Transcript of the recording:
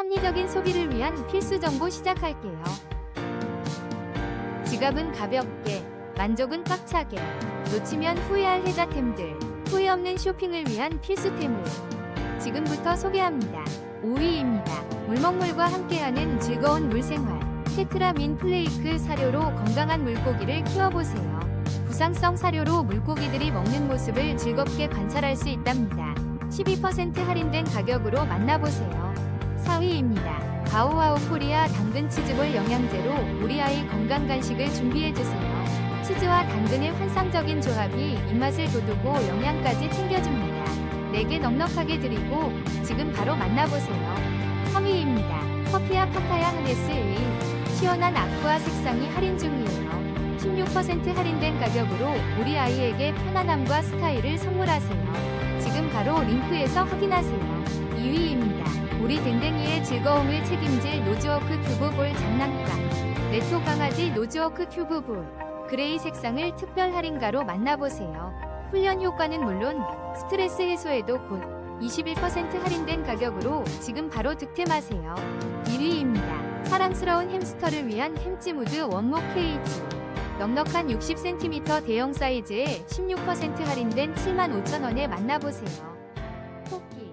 합리적인 소비를 위한 필수 정보 시작할게요. 지갑은 가볍게, 만족은 꽉차게, 놓치면 후회할 혜자템들, 후회 없는 쇼핑을 위한 필수템을 지금부터 소개합니다. 5위입니다. 물먹물과 함께하는 즐거운 물생활. 테트라민 플레이크 사료로 건강한 물고기를 키워보세요. 부상성 사료로 물고기들이 먹는 모습을 즐겁게 관찰할 수 있답니다. 12% 할인된 가격으로 만나보세요. 4위입니다. 가오와우 코리아 당근 치즈볼 영양제로 우리 아이 건강 간식을 준비해주세요. 치즈와 당근의 환상적인 조합이 입맛을 돋우고 영양까지 챙겨줍니다. 내게 넉넉하게 드리고 지금 바로 만나보세요. 3위입니다. 커피와 파타야 하네스 A 시원한 아쿠아 색상이 할인 중이에요. 16% 할인된 가격으로 우리 아이에게 편안함과 스타일을 선물하세요. 지금 바로 링크에서 확인하세요. 2위입니다. 우리 댕댕이의 즐거움을 책임질 노즈워크 큐브볼 장난감. 네토 강아지 노즈워크 큐브볼. 그레이 색상을 특별 할인가로 만나보세요. 훈련 효과는 물론 스트레스 해소에도 굿. 21% 할인된 가격으로 지금 바로 득템하세요. 1위입니다. 사랑스러운 햄스터를 위한 햄찌무드 원목 케이지. 넉넉한 60cm 대형 사이즈에 16% 할인된 75,000원에 만나보세요. 토끼.